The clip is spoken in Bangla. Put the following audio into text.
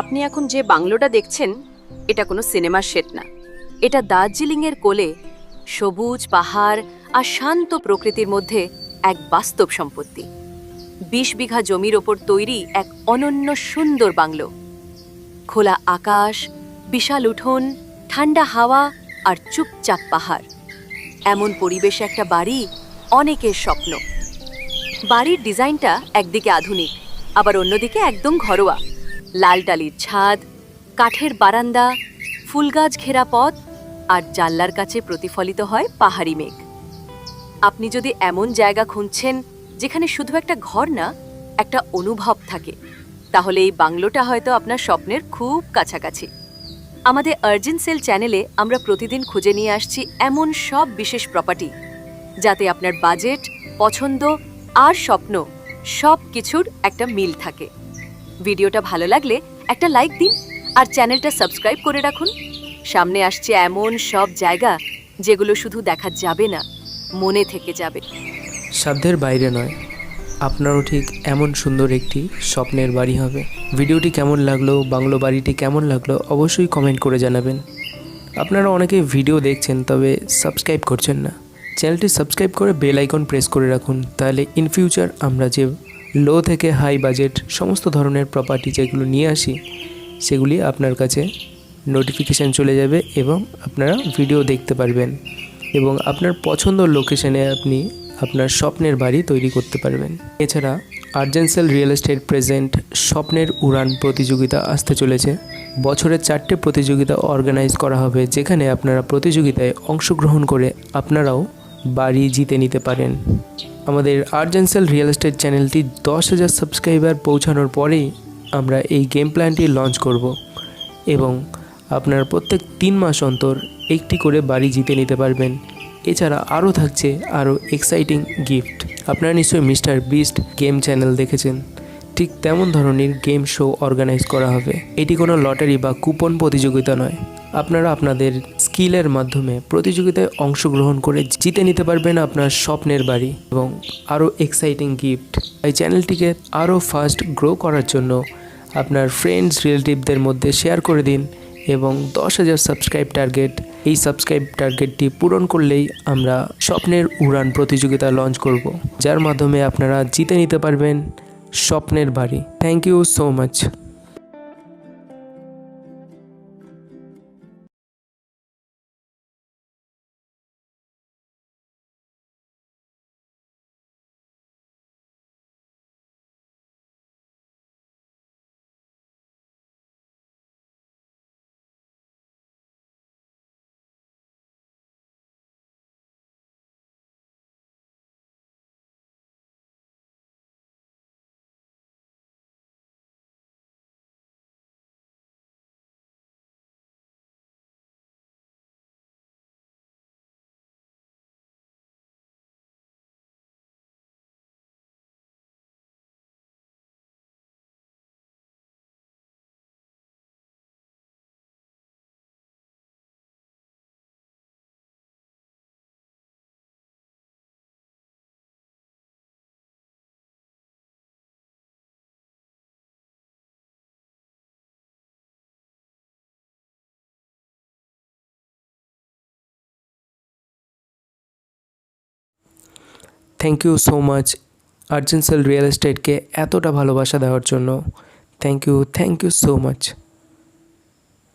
আপনি এখন যে বাংলোটা দেখছেন, এটা কোনো সিনেমার সেট না। এটা দার্জিলিংয়ের কোলে সবুজ পাহাড় আর শান্ত প্রকৃতির মধ্যে এক বাস্তব সম্পত্তি। বিশ বিঘা জমির ওপর তৈরি এক অনন্য সুন্দর বাংলো। খোলা আকাশ, বিশাল উঠোন, ঠান্ডা হাওয়া আর চুপচাপ পাহাড়। এমন পরিবেশে একটা বাড়ি অনেকের স্বপ্ন। বাড়ির ডিজাইনটা একদিকে আধুনিক, আবার অন্যদিকে একদম ঘরোয়া। লাল টালির ছাদ, কাঠের বারান্দা, ফুলগাছ ঘেরা পথ আর জানলার কাছে প্রতিফলিত হয় পাহাড়ি মেঘ। আপনি যদি এমন জায়গা খুঁজছেন যেখানে শুধু একটা ঘর না, একটা অনুভব থাকে, তাহলে এই বাংলোটা হয়তো আপনার স্বপ্নের খুব কাছাকাছি। আমাদের আর্জেন্ট সেল চ্যানেলে আমরা প্রতিদিন খুঁজে নিয়ে আসছি এমন সব বিশেষ প্রপার্টি যাতে আপনার বাজেট পছন্দ আর স্বপ্ন সব কিছুর একটা মিল থাকে। ভিডিওটা ভালো লাগলে একটা লাইক দিন আর চ্যানেলটা সাবস্ক্রাইব করে রাখুন। সামনে আসছে এমন সব জায়গা যেগুলো শুধু দেখা যাবে না, মনে থেকে যাবে। সাধ্যের বাইরে নয়, আপনারও ঠিক এমন সুন্দর একটি স্বপ্নের বাড়ি হবে। ভিডিওটি কেমন লাগল, বাংলো বাড়িটি কেমন লাগল, অবশ্যই কমেন্ট করে জানাবেন। আপনারা অনেকে ভিডিও দেখছেন, তবে সাবস্ক্রাইব করছেন না। চ্যানেলটি সাবস্ক্রাইব করে বেল আইকন প্রেস করে রাখুন, তাহলে ইন ফিউচার আমরা যে লো থেকে হাই বাজেট সমস্ত ধরনের প্রপার্টি যেগুলো নিয়ে আসি, সেগুলি আপনার কাছে নোটিফিকেশান চলে যাবে এবং আপনারা ভিডিও দেখতে পারবেন এবং আপনার পছন্দ লোকেশনে আপনি আপনার স্বপ্নের বাড়ি তৈরি করতে পারবেন। এছাড়া আর্জেন্সেল রিয়েল এস্টেট প্রেজেন্ট স্বপ্নের উড়ান প্রতিযোগিতা আসতে চলেছে। বছরের চারটে প্রতিযোগিতা অর্গানাইজ করা হবে, যেখানে আপনারা প্রতিযোগিতায় অংশগ্রহণ করে আপনারাও বাড়ি জিতে নিতে পারেন। আমাদের আর্জেন্সেল রিয়েল এস্টেট চ্যানেলটি দশ হাজার সাবস্ক্রাইবার পৌঁছানোর পরেই আমরা এই গেম প্ল্যানটি লঞ্চ করব এবং আপনার প্রত্যেক তিন মাস অন্তর একটি করে বাড়ি জিতে নিতে পারবেন। এছাড়া আরও থাকছে আরও এক্সাইটিং গিফট। আপনারা নিশ্চয়ই মিস্টার বিস্ট গেম চ্যানেল দেখেছেন। ঠিক তেমন ধরনের গেম শো অর্গানাইজ করা হবে। এটি কোনো লটারি বা কুপন প্রতিযোগিতা নয়। আপনারা আপনাদের স্কিলের মাধ্যমে প্রতিযোগিতায় অংশগ্রহণ করে জিতে নিতে পারবেন আপনার স্বপ্নের বাড়ি এবং আরও এক্সাইটিং গিফট এই চ্যানেলটিকে আরও ফাস্ট গ্রো করার জন্য আপনার ফ্রেন্ডস রিলেটিভদের মধ্যে শেয়ার করে দিন এবং দশ হাজার সাবস্ক্রাইব টার্গেট এই সাবস্ক্রাইব টার্গেটটি পূরণ করলেই আমরা স্বপ্নের উড়ান প্রতিযোগিতা লঞ্চ করব, যার মাধ্যমে আপনারা জিতে নিতে পারবেন স্বপ্নের বাড়ি। Thank you so much thank you so much আর্জেন্সেল real এস্টেটকে এতটা ভালোবাসা দেওয়ার জন্য। Thank you thank you so much